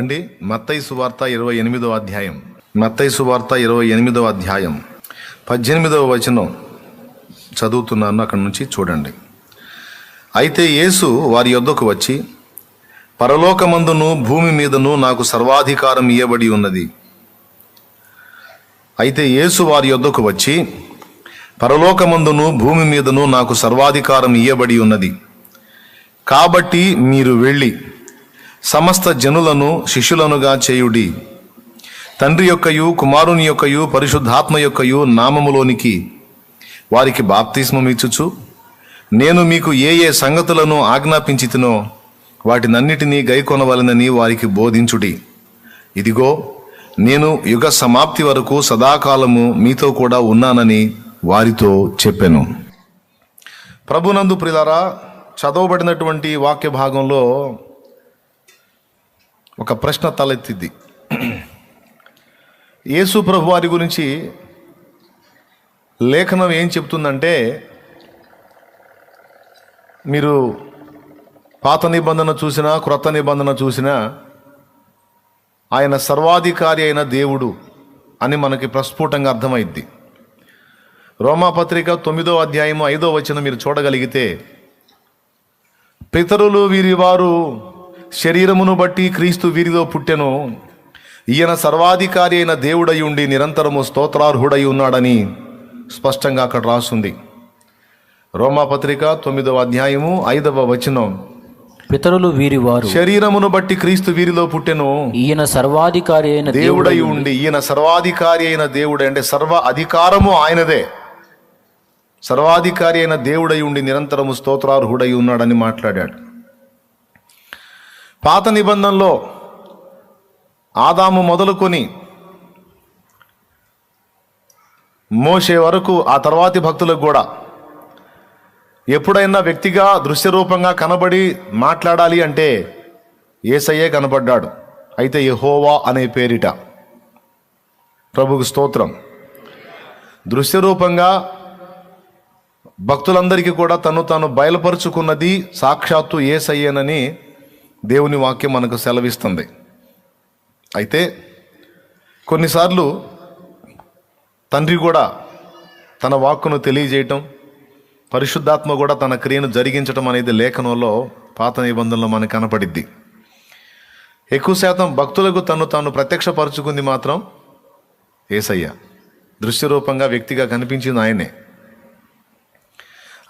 రండి. మత్తయి సువార్త ఇరవై ఎనిమిదో అధ్యాయం. మత్తయి సువార్త ఇరవై ఎనిమిదో అధ్యాయం. పద్దెనిమిదవ వచనం చదువుతున్నాను అక్కడి నుంచి చూడండి. అయితే యేసు వారి యొద్దకు వచ్చి పరలోకమందును భూమి మీదను నాకు సర్వాధికారం ఇయ్యబడి ఉన్నది. అయితే యేసు వారి యొద్దకు వచ్చి పరలోకమందును భూమి మీదను నాకు సర్వాధికారం ఇయ్యబడి ఉన్నది. కాబట్టి మీరు వెళ్ళి సమస్త జనులను శిష్యులనుగా చేయుడి. తండ్రి యొక్కయు కుమారుని యొక్కయు పరిశుద్ధాత్మ యొక్కయు నామములోనికి వారికి బాప్తిస్మం ఇచ్చుచు నేను మీకు ఏ ఏ సంగతులను ఆజ్ఞాపించితినో వాటినన్నిటినీ గైకొనవలనని వారికి బోధించుడి. ఇదిగో నేను యుగ సమాప్తి వరకు సదాకాలము మీతో కూడా ఉన్నానని వారితో చెప్పాను. ప్రభునందు ప్రిలారా చదవబడినటువంటి వాక్య భాగంలో ఒక ప్రశ్న తలెత్తిద్ది యేసు ప్రభు వారి గురించి లేఖనం ఏం చెప్తుందంటే మీరు పాత నిబంధన చూసినా క్రొత్త నిబంధన చూసినా ఆయన సర్వాధికారి అయిన దేవుడు అని మనకి ప్రస్ఫుటంగా అర్థమైద్ది. రోమాపత్రిక తొమ్మిదో అధ్యాయము ఐదో వచ్చిన మీరు చూడగలిగితే పితరులు వీరి వారు శరీరమును బట్టి క్రీస్తు వీరిలో పుట్టెను. ఈయన సర్వాధికారి అయిన దేవుడై ఉండి నిరంతరము స్తోత్రార్హుడై ఉన్నాడని స్పష్టంగా అక్కడ రాసుంది. రోమాపత్రిక తొమ్మిదవ అధ్యాయము ఐదవ వచనం. పితరులు వీరి వారు శరీరమును బట్టి క్రీస్తు వీరిలో పుట్టెను. ఈయన సర్వాధికారి అయిన దేవుడై ఉండి ఈయన సర్వాధికారి అయిన దేవుడు అంటే సర్వ అధికారము ఆయనదే. సర్వాధికారి అయిన దేవుడై ఉండి నిరంతరము స్తోత్రార్హుడై ఉన్నాడని మాట్లాడాడు. పాత నిబంధనలో ఆదాము మొదలుకొని మోసే వరకు ఆ తర్వాతి భక్తులకు కూడా ఎప్పుడైనా వ్యక్తిగా దృశ్యరూపంగా కనబడి మాట్లాడాలి అంటే ఏసయ్యే కనబడ్డాడు. అయితే యహోవా అనే పేరిట. ప్రభుకు స్తోత్రం. దృశ్యరూపంగా భక్తులందరికీ కూడా తను తాను బయలుపరుచుకున్నది సాక్షాత్తు ఏసయ్యేనని దేవుని వాక్యం మనకు సెలవిస్తుంది. అయితే కొన్నిసార్లు తండ్రి కూడా తన వాక్కును తెలియజేయటం పరిశుద్ధాత్మ కూడా తన క్రియను జరిగించటం అనేది లేఖనంలో పాత నిబంధనలో మనకు కనపడిద్ది. ఎక్కువ శాతం భక్తులకు తను తాను ప్రత్యక్షపరుచుకుంది మాత్రం ఏసయ్య. దృశ్యరూపంగా వ్యక్తిగా కనిపించింది ఆయనే.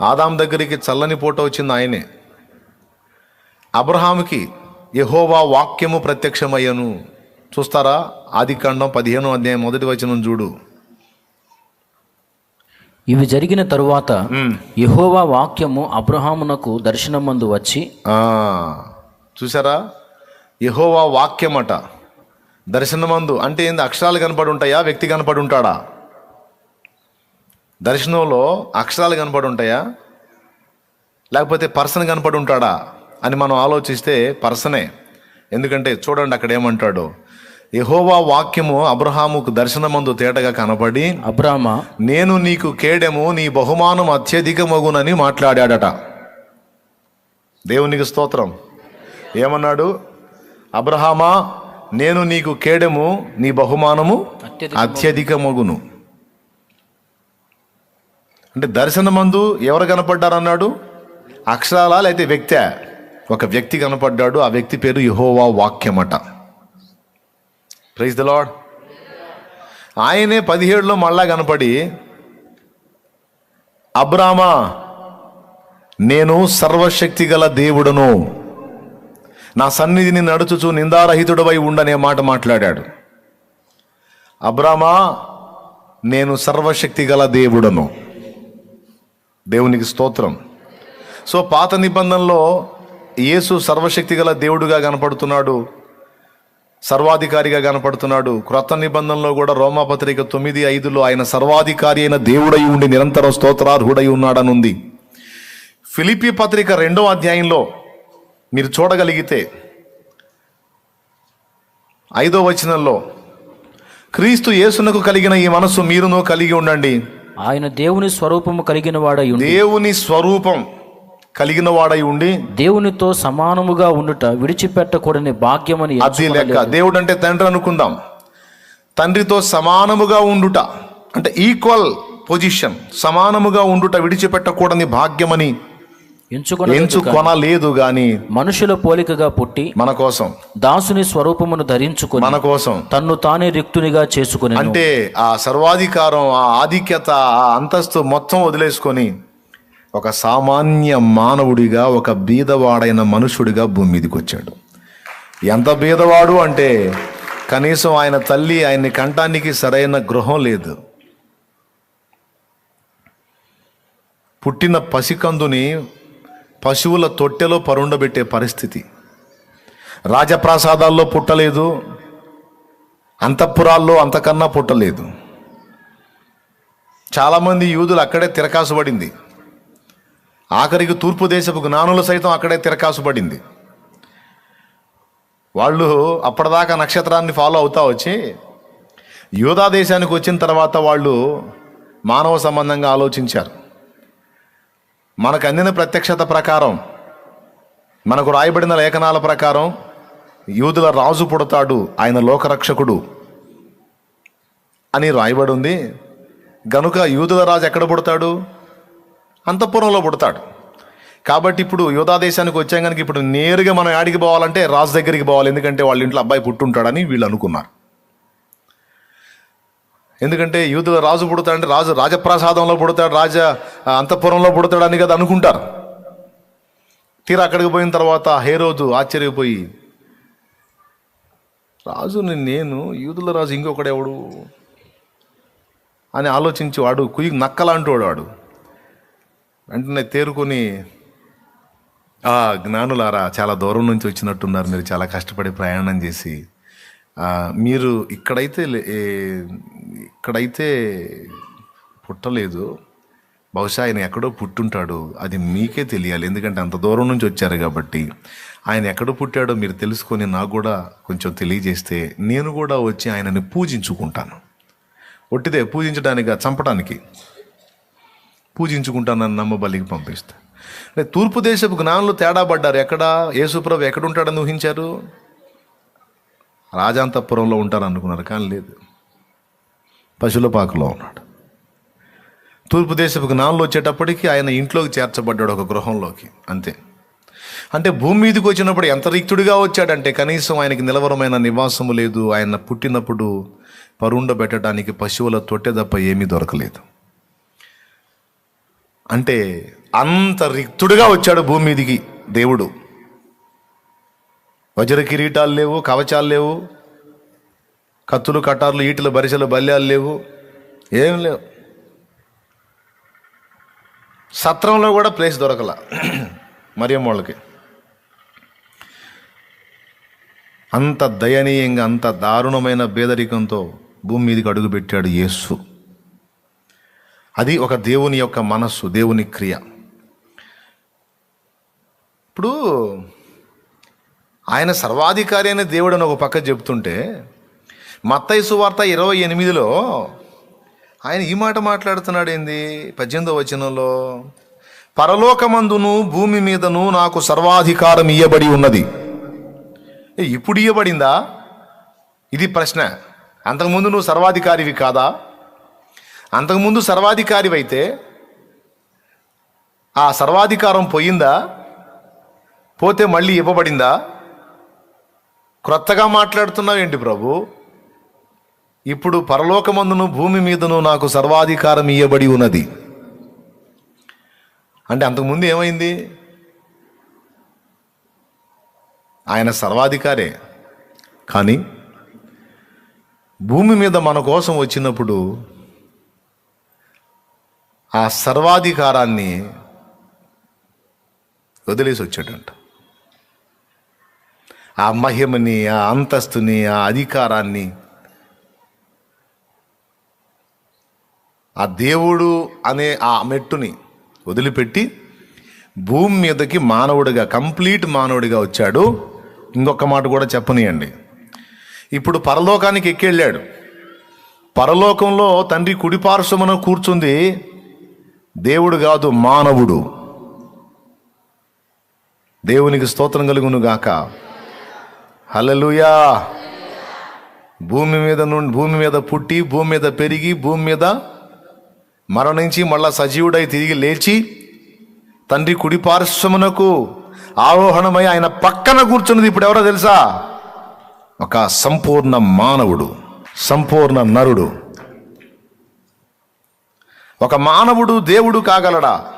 ఆదాం దగ్గరికి చల్లని పూట వచ్చింది ఆయనే. అబ్రహాముకి యహోవా వాక్యము ప్రత్యక్షమయ్యను. చూస్తారా? ఆది కాండం పదిహేను అధ్యాయం మొదటి వచనం చూడు. ఇవి జరిగిన తరువాత. యెహోవా వాక్యము అబ్రహామునకు దర్శనమందు వచ్చి ఆ, చూసారా యహోవా వాక్యమట. దర్శనమందు అంటే ఏంది? అక్షరాలు కనపడి ఉంటాయా వ్యక్తి కనపడి ఉంటాడా దర్శనంలో అక్షరాలు కనపడి ఉంటాయా లేకపోతే పర్సన్ కనపడి ఉంటాడా అని మనం ఆలోచిస్తే పర్సనే. ఎందుకంటే చూడండి అక్కడ ఏమంటాడు? యహోవా వాక్యము అబ్రహాముకు దర్శనమందు తేటగా కనపడి అబ్రామ నేను నీకు కేడెము నీ బహుమానం అత్యధికమగునని మాట్లాడాడట. దేవునికి స్తోత్రం. ఏమన్నాడు? అబ్రహామా నేను నీకు కేడెము నీ బహుమానము అత్యధికమగు. అత్యధికమగును. అంటే దర్శనమందు ఎవరు కనపడ్డారన్నాడు? అక్షరాలా లేకపోతే వ్యక్తి? ఒక వ్యక్తి కనపడ్డాడు ఆ వ్యక్తి పేరు యహోవా వాక్యమట. ప్రైజ్ ద లాడ్ ఆయనే పదిహేడులో మళ్ళా కనపడి అబ్రామా నేను సర్వశక్తి గల దేవుడను. నా సన్నిధిని నడుచుచు నిందారహితుడవై ఉండనే మాట మాట్లాడాడు. అబ్రామా నేను సర్వశక్తి గల దేవుడను. దేవునికి స్తోత్రం. సో పాత నిబంధనలో యేసు సర్వశక్తి గల దేవుడుగా కనపడుతున్నాడు సర్వాధికారిగా కనపడుతున్నాడు. క్రొత్త నిబంధనలో కూడా రోమాపత్రిక తొమ్మిది ఐదులో ఆయన సర్వాధికారి అయిన దేవుడై ఉండి నిరంతరం స్తోత్రార్హుడై ఉన్నాడని ఉంది ఫిలిపి పత్రిక రెండో అధ్యాయంలో మీరు చూడగలిగితే ఐదో వచనంలో క్రీస్తు యేసునకు కలిగిన ఈ మనస్సు మీరును కలిగి ఉండండి. ఆయన దేవుని స్వరూపము కలిగిన వాడై దేవుని స్వరూపం కలిగిన వాడై ఉండి దేవునితో సమానముగా ఉండుట విడిచిపెట్టకూడని భాగ్యమని అది లెక్క. దేవుడు అంటే తండ్రి అనుకుందాం. తండ్రితో సమానముగా ఉండుట అంటే ఈక్వల్ పొజిషన్ సమానముగా ఉండుట విడిచిపెట్టకూడని భాగ్యమని ఎంచుకొని ఎంచుకొనలేదు గాని మనుషుల పోలికగా పుట్టి మన కోసం దాసుని స్వరూపమును ధరించుకొని మన కోసం. తన్ను తానే రిక్తునిగా చేసుకుని అంటే ఆ సర్వాధికారం ఆ ఆధిక్యత ఆ అంతస్తు మొత్తం వదిలేసుకొని ఒక సామాన్య మానవుడిగా ఒక బీదవాడైన మనుషుడిగా భూమి మీదకి వచ్చాడు. ఎంత బీదవాడు అంటే కనీసం ఆయన తల్లి ఆయన్ని కంటానికి సరైన గృహం లేదు. పుట్టిన పసికందుని పశువుల తొట్టెలో పరుండబెట్టే పరిస్థితి. రాజప్రాసాదాల్లో పుట్టలేదు. అంతఃపురాల్లో అంతకన్నా పుట్టలేదు. చాలామంది యూదులు అక్కడే తిరకాసుబడింది. ఆఖరికి తూర్పు దేశపు జ్ఞానులు సైతం అక్కడే తిరకాసుపడింది. వాళ్ళు అప్పటిదాకా నక్షత్రాన్ని ఫాలో అవుతా వచ్చి యూదా దేశానికి వచ్చిన తర్వాత వాళ్ళు మానవ సంబంధంగా ఆలోచించారు. మనకు అందిన ప్రత్యక్షత ప్రకారం మనకు రాయబడిన లేఖనాల ప్రకారం యూదుల రాజు పుడతాడు ఆయన లోకరక్షకుడు అని రాయబడి ఉంది. గనుక యూదుల రాజు ఎక్కడ పుడతాడు? అంతఃపురంలో పుడతాడు. కాబట్టి ఇప్పుడు యోధాదేశానికి వచ్చాం కనుక ఇప్పుడు నేరుగా మనం యాడికి పోవాలంటే రాజు దగ్గరికి పోవాలి. ఎందుకంటే వాళ్ళ ఇంట్లో అబ్బాయి పుట్టుంటాడని వీళ్ళు అనుకున్నారు. ఎందుకంటే యూదుల రాజు పుడతాడంటే రాజు రాజప్రాసాదంలో పుడతాడు రాజ అంతఃపురంలో పుడతాడని కదా అనుకుంటారు. తీరా అక్కడికి పోయిన తర్వాత హేరోదు ఆశ్చర్యపోయి రాజుని నేను యూదుల రాజు ఇంకొకడెవడు? అని ఆలోచించి వాడు కుయ్యి నక్కలాంటి వాడు వాడు. వెంటనే తేరుకొని ఆ జ్ఞానులారా చాలా దూరం నుంచి వచ్చినట్టున్నారు. మీరు చాలా కష్టపడి ప్రయాణం చేసి. మీరు ఇక్కడైతే లే- ఇక్కడైతే పుట్టలేదు. బహుశా ఆయన ఎక్కడో పుట్టుంటాడు. అది మీకే తెలియాలి. ఎందుకంటే అంత దూరం నుంచి వచ్చారు కాబట్టి. ఆయన ఎక్కడ పుట్టాడో మీరు తెలుసుకొని నాకు కూడా కొంచెం తెలియజేస్తే నేను కూడా వచ్చి ఆయనని పూజించుకుంటాను. ఒట్టిదే పూజించడానికి చంపడానికి పూజించుకుంటానని నమ్మబలికి పంపిస్తా. అంటే తూర్పు దేశపు జ్ఞానులు తేడా పడ్డారు. ఎక్కడ? యేసుప్రభు ఎక్కడ ఉంటాడని ఊహించారు? రాజాంతపురంలో ఉంటారు అనుకున్నారు కానీ లేదు. పశులపాకలో ఉన్నాడు. తూర్పు దేశపు జ్ఞానులు వచ్చేటప్పటికి ఆయన ఇంట్లోకి చేర్చబడ్డాడు ఒక గృహంలోకి అంతే. అంటే భూమి మీదకి వచ్చినప్పుడు ఎంత రిక్తుడిగా వచ్చాడంటే కనీసం ఆయనకి నిలవరమైన నివాసము లేదు. ఆయన పుట్టినప్పుడు పరుండబెట్టడానికి పశువుల తొట్టె తప్ప ఏమీ దొరకలేదు. అంటే అంత రిక్తుడిగా వచ్చాడు భూమి మీదికి దేవుడు. వజ్ర కిరీటాలు లేవు కవచాలు లేవు కత్తులు కటార్లు ఈటలు బరిసెలు బల్యాలు లేవు ఏం లేవు. సత్రంలో కూడా ప్లేస్ దొరకల మరియమ్మ వాళ్ళకి. అంత దయనీయంగా అంత దారుణమైన పేదరికంతో భూమి మీదకి అడుగుపెట్టాడు యేసు. అది ఒక దేవుని యొక్క మనస్సు దేవుని క్రియ. ఇప్పుడు ఆయన సర్వాధికారి అయిన దేవుడు అని ఒక పక్క చెప్తుంటే మత్తైసు వార్త ఇరవై ఎనిమిదిలో ఆయన ఈ మాట మాట్లాడుతున్నాడు ఏంది పద్దెనిమిదో వచనంలో పరలోకమందును భూమి మీదను నాకు సర్వాధికారం ఇయ్యబడి ఉన్నది. ఏ, ఇప్పుడు ఇయ్యబడిందా? ఇది ప్రశ్న. అంతకుముందు నువ్వు సర్వాధికారివి కాదా? అంతకుముందు సర్వాధికారివైతే ఆ సర్వాధికారం పోయిందా? పోతే మళ్ళీ ఇవ్వబడిందా? క్రొత్తగా మాట్లాడుతున్నావు ఏంటి ప్రభు? ఇప్పుడు పరలోకమందును భూమి మీదను నాకు సర్వాధికారం ఇయ్యబడి ఉన్నది. అంటే అంతకుముందు ఏమైంది? ఆయన సర్వాధికారే. కానీ భూమి మీద మన కోసం వచ్చినప్పుడు ఆ సర్వాధికారాన్ని వదిలేసి వచ్చాడంట ఆ మహిమని ఆ అంతస్తుని ఆ అధికారాన్ని ఆ దేవుడు అనే ఆ మెట్టుని వదిలిపెట్టి భూమి మీదకి మానవుడిగా కంప్లీట్ మానవుడిగా వచ్చాడు. ఇంకొక మాట కూడా చెప్పనియండి. ఇప్పుడు పరలోకానికి ఎక్కెళ్ళాడు. పరలోకంలో తండ్రి కుడిపార్శ్వమున కూర్చుంది దేవుడు కాదు మానవుడు. దేవునికి స్తోత్రం కలుగును గాక. హల్లెలూయా. భూమి మీద నుండి భూమి మీద పుట్టి భూమి మీద పెరిగి భూమి మీద మరణించి మళ్ళా సజీవుడై తిరిగి లేచి తండ్రి కుడి పార్శ్వమునకు ఆరోహణమై ఆయన పక్కన కూర్చున్నది ఇప్పుడు ఎవరో తెలుసా? ఒక సంపూర్ణ మానవుడు సంపూర్ణ నరుడు. ఒక మానవుడు దేవుడు కాగలడా?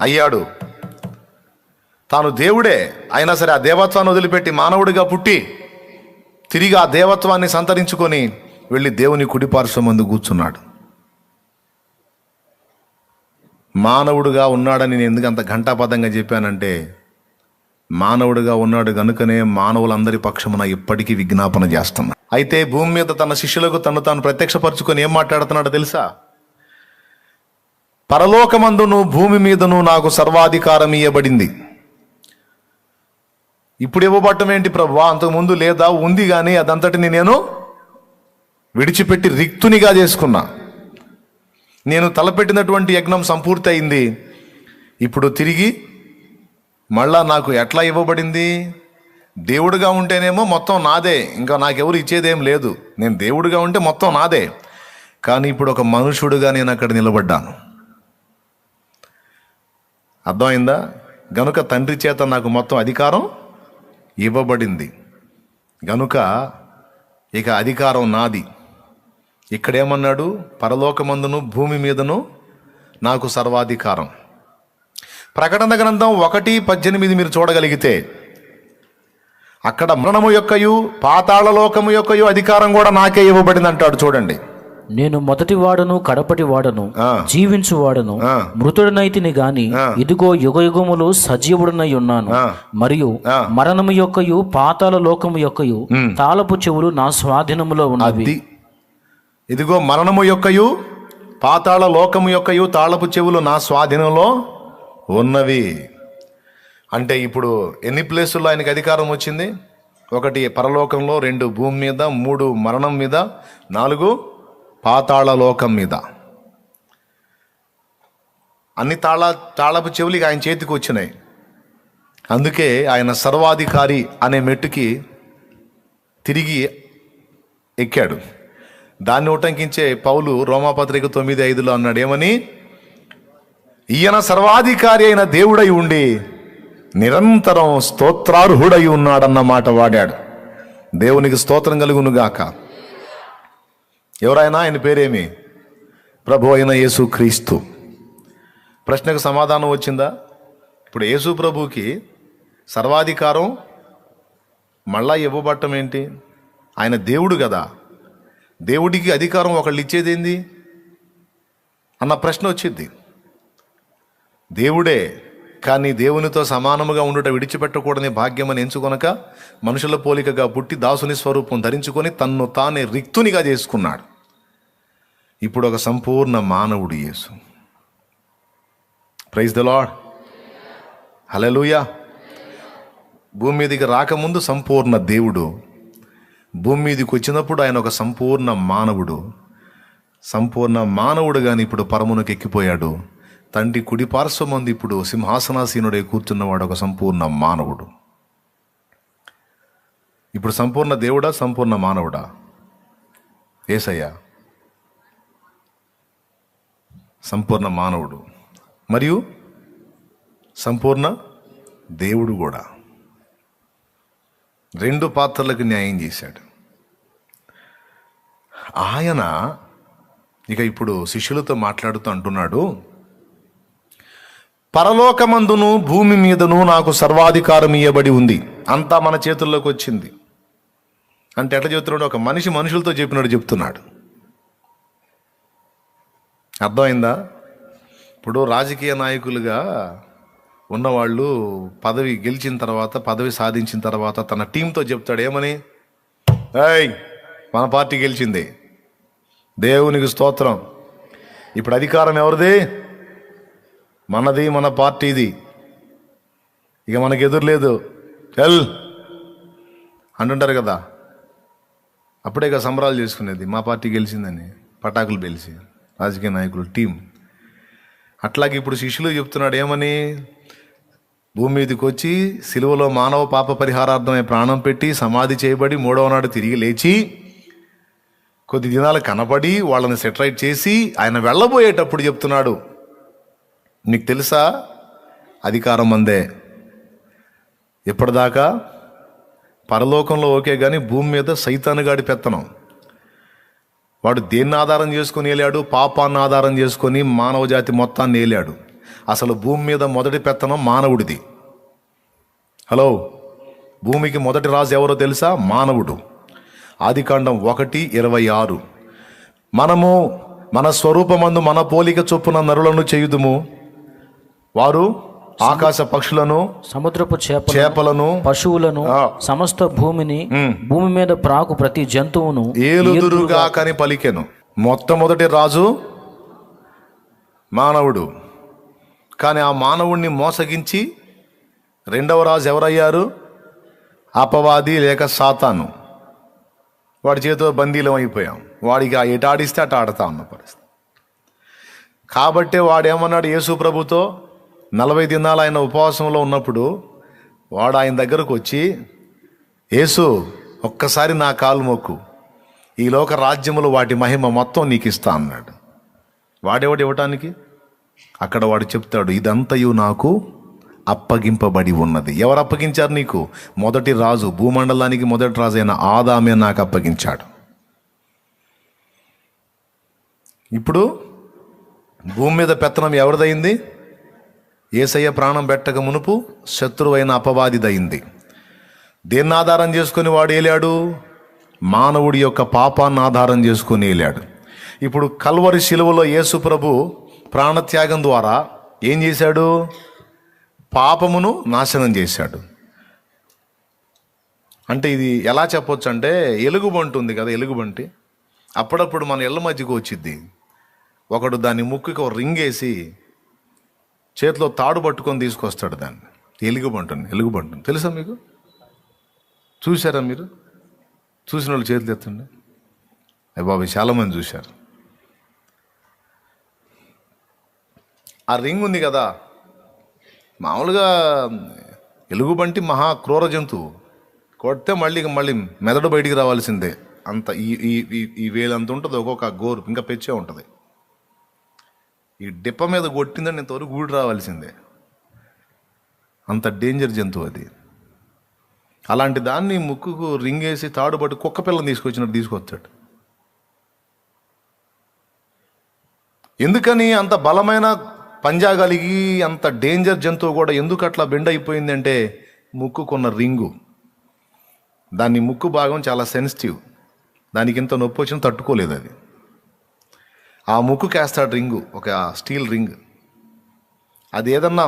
అయ్యాడు. తాను దేవుడే అయినా సరే ఆ దేవత్వాన్ని వదిలిపెట్టి మానవుడిగా పుట్టి తిరిగి ఆ దేవత్వాన్ని సంతరించుకొని వెళ్ళి దేవుని కుడిపార్శ్వం ముందు కూర్చున్నాడు. మానవుడుగా ఉన్నాడని నేను ఎందుకు అంత ఘంటాపదంగా చెప్పానంటే మానవుడిగా ఉన్నాడు గనుకనే మానవులందరి పక్షమున ఇప్పటికీ విజ్ఞాపన చేస్తున్నాడు. అయితే భూమి మీద తన శిష్యులకు తను తాను ప్రత్యక్షపరచుకొని ఏం మాట్లాడుతున్నాడో తెలుసా? పరలోకమందును భూమి మీదను నాకు సర్వాధికారం ఇవ్వబడింది ఇప్పుడు ఇవ్వబట్టం ఏంటి ప్రభా? అంతకుముందు లేదా ఉంది కానీ అదంతటిని నేను విడిచిపెట్టి రిక్తునిగా చేసుకున్నా. నేను తలపెట్టినటువంటి యజ్ఞం సంపూర్తి అయింది ఇప్పుడు తిరిగి మళ్ళా నాకు ఎట్లా ఇవ్వబడింది? దేవుడుగా ఉంటేనేమో మొత్తం నాదే. ఇంకా నాకెవరు ఇచ్చేదేం లేదు. నేను దేవుడుగా ఉంటే మొత్తం నాదే. కానీ ఇప్పుడు ఒక మనుషుడుగా నేను అక్కడ నిలబడ్డాను. అర్థమైందా? గనుక తండ్రి చేత నాకు మొత్తం అధికారం ఇవ్వబడింది. గనుక ఇక అధికారం నాది. ఇక్కడేమన్నాడు? పరలోకమందును భూమి మీదను నాకు సర్వాధికారం. ప్రకటన గ్రంథం ఒకటి పద్దెనిమిది మీరు చూడగలిగితే అక్కడ మరణము యొక్కయు పాతాళలోకము యొక్కయు అధికారం కూడా నాకే ఇవ్వబడింది అంటాడు చూడండి. నేను మొదటి వాడను కడపటి వాడను. జీవించు వాడను. మృతుడనైతిని గాని. ఇదిగో యుగ యుగములు సజీవుడనై ఉన్నాను. మరియు. మరణము యొక్కయు పాతాల లోకము యొక్కయు తాళపు చెవులు నా స్వాధీనములో ఉన్నవి ఇదిగో మరణము యొక్కయు పాతాళ లోకము యొక్కయు తాళపు చెవులు నా స్వాధీనంలో ఉన్నవి అంటే ఇప్పుడు ఎన్ని ప్లేసుల్లో ఆయనకి అధికారం వచ్చింది ఒకటి పరలోకంలో రెండు భూమి మీద మూడు మరణం మీద నాలుగు పాతాళలోకం మీద. అన్ని తాళ తాళపు చెవులకి ఆయన చేతికి వచ్చినాయి. అందుకే ఆయన సర్వాధికారి అనే మెట్టుకి తిరిగి ఎక్కాడు. దాన్ని ఉటంకించే పౌలు రోమాపత్రిక తొమ్మిది ఐదులో అన్నాడు ఏమని? ఈయన సర్వాధికారి అయిన దేవుడై ఉండి నిరంతరం స్తోత్రార్హుడై ఉన్నాడన్న మాట వాడాడు. దేవునికి స్తోత్రం కలుగునుగాక. ఎవరైనా ఆయన పేరేమి? ప్రభు అయిన యేసు క్రీస్తు. ప్రశ్నకు సమాధానం వచ్చిందా? ఇప్పుడు యేసు ప్రభుకి సర్వాధికారం మళ్ళా ఇవ్వబట్టం ఏంటి? ఆయన దేవుడు కదా. దేవుడికి అధికారం ఒకళ్ళు ఇచ్చేదేంది అన్న ప్రశ్న వచ్చింది. దేవుడే కానీ దేవునితో సమానముగా ఉండుట విడిచిపెట్టకూడని భాగ్యమని ఎంచుకొనక మనుషుల పోలికగా పుట్టి దాసుని స్వరూపం ధరించుకొని తన్ను తానే రిక్తునిగా చేసుకున్నాడు. ఇప్పుడు ఒక సంపూర్ణ మానవుడు Yesu. Praise the lord hallelujah భూమి మీదకి రాకముందు సంపూర్ణ దేవుడు భూమి మీదకి వచ్చినప్పుడు ఆయన ఒక సంపూర్ణ మానవుడు సంపూర్ణ మానవుడు కానీ ఇప్పుడు పరమునకు ఎక్కిపోయాడు. తండ్రి కుడి పార్శ్వమంది ఇప్పుడు సింహాసనాసీనుడే కూర్చున్నవాడు ఒక సంపూర్ణ మానవుడు. ఇప్పుడు సంపూర్ణ దేవుడా సంపూర్ణ మానవుడా? ఏసయ్యా. సంపూర్ణ మానవుడు. మరియు సంపూర్ణ దేవుడు కూడా. రెండు పాత్రలకు న్యాయం చేశాడు. ఆయన ఇక ఇప్పుడు శిష్యులతో మాట్లాడుతూ అంటున్నాడు పరలోకమందును భూమి మీదను నాకు సర్వాధికారం ఇవ్వబడి ఉంది. అంతా మన చేతుల్లోకి వచ్చింది. అంటే ఎట్లా చెప్తున్నాడు ఒక మనిషి మనుషులతో చెప్పినట్టు చెప్తున్నాడు. అర్థమైందా? ఇప్పుడు రాజకీయ నాయకులుగా ఉన్నవాళ్ళు పదవి గెలిచిన తర్వాత పదవి సాధించిన తర్వాత తన టీంతో చెప్తాడు ఏమని? ఏయ్ మన పార్టీ గెలిచింది. దేవునికి స్తోత్రం. ఇప్పుడు అధికారం ఎవరిది? మనది మన పార్టీది. ఇక మనకి ఎదురు లేదు. ఎల్! అంటుంటారు కదా. అప్పుడే ఇక సంబరాలు చేసుకునేది మా పార్టీ గెలిచిందని పటాకులు పేల్చి. రాజకీయ నాయకుల టీం. అట్లాగే ఇప్పుడు శిష్యులు చెప్తున్నాడు ఏమని? భూమి మీదకి వచ్చి సిలువలో మానవ పాప పరిహారార్థమై ప్రాణం పెట్టి సమాధి చేయబడి మూడవ నాడు తిరిగి లేచి కొద్ది దినాలు కనబడి వాళ్ళని సెటరైట్ చేసి ఆయన వెళ్ళబోయేటప్పుడు చెప్తున్నాడు. నీకు తెలుసా? అధికారం అందే. ఇప్పటిదాకా పరలోకంలో ఓకే కానీ భూమి మీద సైతానుగాడి పెత్తనం. వాడు దేన్ని ఆధారం చేసుకొని ఏలాడు? పాపాన్ని ఆధారం చేసుకొని మానవ జాతి మొత్తాన్ని ఏలాడు? అసలు భూమి మీద మొదటి పెత్తనం మానవుడిది. హలో? భూమికి మొదటి రాజు ఎవరో తెలుసా? మానవుడు. ఆదికాండం ఒకటి ఇరవై ఆరు. మనము మన స్వరూపమందు మన పోలిక చొప్పున నరులను చేయుదుము. వారు? ఆకాశ పక్షులను సముద్రపు చేప చేపలను పశువులను. సమస్త భూమిని భూమి మీద ప్రాకు ప్రతి జంతువును ఏలుదురుగా కని పలికెను. మొట్టమొదటి రాజు మానవుడు. కానీ ఆ మానవుణ్ణి మోసగించి రెండవ రాజు ఎవరయ్యారు? అపవాది లేక సాతాను. వాడి చేతిలో బందీలం అయిపోయాం. వాడికి ఆ ఎటు ఆడిస్తే అటు ఆడతా ఉన్న పరిస్థితి. కాబట్టే వాడేమన్నాడు యేసు ప్రభుతో? నలభై దినాలు ఆయన ఉపవాసంలో ఉన్నప్పుడు వాడు ఆయన దగ్గరకు వచ్చి యేసు ఒక్కసారి నా కాలు మొక్కు. ఈ లోక రాజ్యములు వాటి మహిమ మొత్తం నీకు ఇస్తా అన్నాడు. వాడేవాడు ఇవ్వటానికి? అక్కడ వాడు చెప్తాడు ఇదంతయు నాకు అప్పగింపబడి ఉన్నది. ఎవరు అప్పగించారు నీకు? మొదటి రాజు భూమండలానికి మొదటి రాజు అయిన ఆదామే నాకు అప్పగించాడు. ఇప్పుడు భూమి మీద పెత్తనం ఎవరిదైంది ఏసయ్య ప్రాణం పెట్టక మునుపు శత్రువైన అపవాదిదయింది. దేన్ని ఆధారం చేసుకుని వాడు ఏలాడు? మానవుడి యొక్క పాపాన్ని ఆధారం చేసుకుని ఏలాడు. ఇప్పుడు కల్వరి శిలువలో యేసు ప్రభు ప్రాణత్యాగం ద్వారా ఏం చేశాడు? పాపమును నాశనం చేశాడు. అంటే ఇది ఎలా చెప్పొచ్చు అంటే ఎలుగుబంటి ఉంది కదా ఎలుగుబంటి. అప్పుడప్పుడు మన ఇళ్ళ మధ్యకు వచ్చిద్ది. ఒకడు దాని ముక్కుకి ఒక రింగ్ వేసి చేతిలో తాడు పట్టుకొని తీసుకొస్తాడు దాన్ని. ఎలుగుబంటుని ఎలుగుబంటుని. తెలుసా మీకు? చూశారా మీరు? చూసిన వాళ్ళు చేతులు ఎత్తండి. అయ్య బాబు చాలామంది చూశారు. ఆ రింగ్ ఉంది కదా. మామూలుగా ఎలుగుబంటి మహా క్రూర జంతువు. కొడితే మళ్ళీ మళ్ళీ మెదడు బయటికి రావాల్సిందే. అంత ఈ ఈ ఈ- ఈ ఉంటుంది ఒక్కొక్క గోరు ఇంకా పెచ్చే ఉంటుంది. ఈ డిప్ప మీద కొట్టిందని ఇంతవరకు గూడు రావాల్సిందే. అంత డేంజర్ జంతువు అది. అలాంటి దాన్ని ముక్కుకు రింగ్ వేసి తాడు కుక్క పిల్లని తీసుకొచ్చినట్టు తీసుకొచ్చాడు. ఎందుకని అంత బలమైన పంజా కలిగి అంత డేంజర్ జంతువు కూడా ఎందుకు అట్లా బెండ్ అయిపోయిందంటే ముక్కుకున్న రింగు. దాని ముక్కు భాగం చాలా సెన్సిటివ్. దానికి ఇంత నొప్పి వచ్చినా తట్టుకోలేదు అది. ఆ ముక్కుకి వేస్తాడు రింగు ఒక స్టీల్ రింగ్. అది ఏదన్నా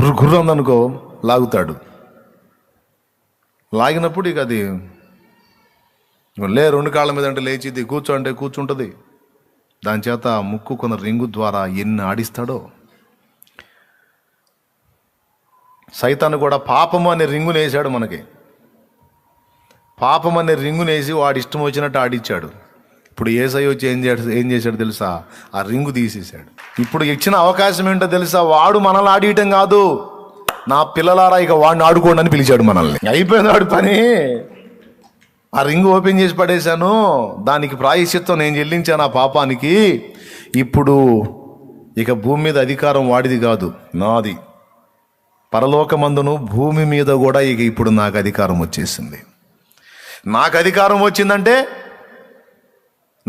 గుర్రు గుర్రు ఉందనుకో లాగుతాడు. లాగినప్పుడు ఇక అది లే రెండు కాళ్ళ మీద అంటే లేచిది కూర్చో అంటే కూర్చుంటుంది. దాని చేత ముక్కు కొన్న రింగు ద్వారా ఎన్ని ఆడిస్తాడో. సైతాను కూడా పాపము అనే రింగుని వేసాడు మనకి. పాపం అనే రింగుని వేసి వాడి ఇష్టం వచ్చినట్టు ఆడిచ్చాడు. ఇప్పుడు ఏసై వచ్చి ఏం చేశాడు ఏం చేశాడు తెలుసా? ఆ రింగు తీసేశాడు. ఇప్పుడు ఇచ్చిన అవకాశం ఏంటో తెలుసా? వాడు మనల్ని ఆడియటం కాదు. నా పిల్లలారా ఇక వాడిని ఆడుకోండి అని పిలిచాడు మనల్ని. అయిపోయింది వాడు పని. ఆ రింగ్ ఓపెన్ చేసి పడేశాను. దానికి ప్రాయశ్చిత్వం నేను చెల్లించాను ఆ పాపానికి. ఇప్పుడు ఇక భూమి మీద అధికారం వాడిది కాదు నాది. పరలోకమందును భూమి మీద కూడా ఇక ఇప్పుడు నాకు అధికారం వచ్చేసింది. నాకు అధికారం వచ్చిందంటే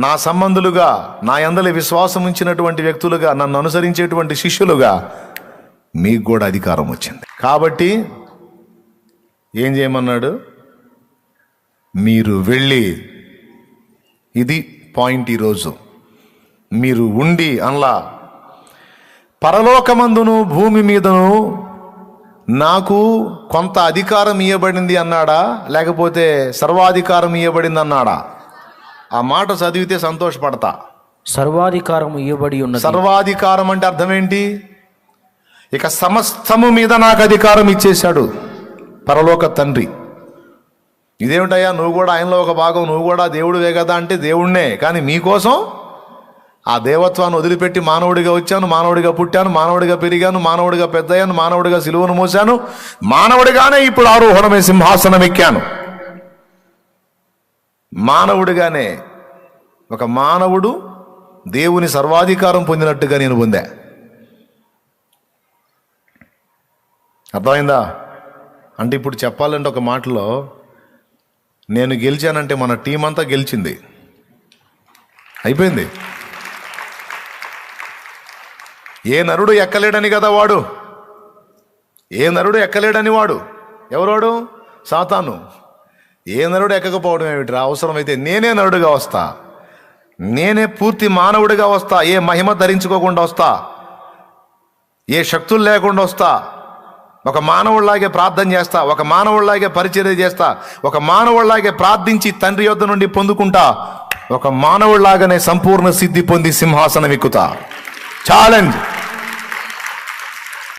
నా సంబంధులుగా నా అందలి విశ్వాసం ఉంచినటువంటి వ్యక్తులుగా నన్ను అనుసరించేటువంటి శిష్యులుగా మీకు కూడా అధికారం వచ్చింది. కాబట్టి ఏం చేయమన్నాడు? మీరు వెళ్ళి ఇది పాయింట్ ఈరోజు మీరు ఉండి అనలా పరలోకమందును భూమి మీదను నాకు కొంత అధికారం ఇవ్వబడింది అన్నాడా? లేకపోతే సర్వాధికారం ఇవ్వబడింది అన్నాడా? ఆ మాట చదివితే సంతోషపడతా. సర్వాధికారము ఇవ్వబడి ఉన్నది. సర్వాధికారం అంటే అర్థం ఏంటి ఇక సమస్తము మీద నాకు అధికారం ఇచ్చేశాడు పరలోక తండ్రి. ఇదేమిటయ్యా? నువ్వు కూడా ఆయనలో ఒక భాగం నువ్వు కూడా దేవుడివే కదా అంటే దేవుణ్ణే. కానీ మీకోసం ఆ దేవత్వాన్ని వదిలిపెట్టి మానవుడిగా వచ్చాను మానవుడిగా పుట్టాను మానవుడిగా పెరిగాను మానవుడిగా పెద్దయ్యాను మానవుడిగా సిలువను మోశాను మానవుడిగానే ఇప్పుడు ఆరోహణమే సింహాసనం ఎక్కాను మానవుడిగానే ఒక మానవుడు దేవుని సర్వాధికారం పొందినట్టుగా నేను పొందా అర్థమైందా? అంటే ఇప్పుడు చెప్పాలంటే ఒక మాటలో నేను గెలిచానంటే మన టీం అంతా గెలిచింది. అయిపోయింది. ఏ నరుడు ఎక్కలేడని కదా వాడు? ఏ నరుడు ఎక్కలేడని వాడు? ఎవరోడు? సాతాను. ఏ నరుడు ఎక్కకపోవడం ఏమిట్రా అవసరమైతే నేనే నరుడుగా వస్తా. నేనే పూర్తి మానవుడిగా వస్తా. ఏ మహిమ ధరించుకోకుండా వస్తా. ఏ శక్తులు లేకుండా వస్తా. ఒక మానవుడిలాగే ప్రార్థన చేస్తా. ఒక మానవుడిలాగే పరిచర్య చేస్తా. ఒక మానవుడిలాగే ప్రార్థించి తండ్రి యొద్ద నుండి పొందుకుంటా. ఒక మానవుడిలాగానే సంపూర్ణ సిద్ధి పొంది సింహాసనం ఎక్కుతా. ఛాలెంజ్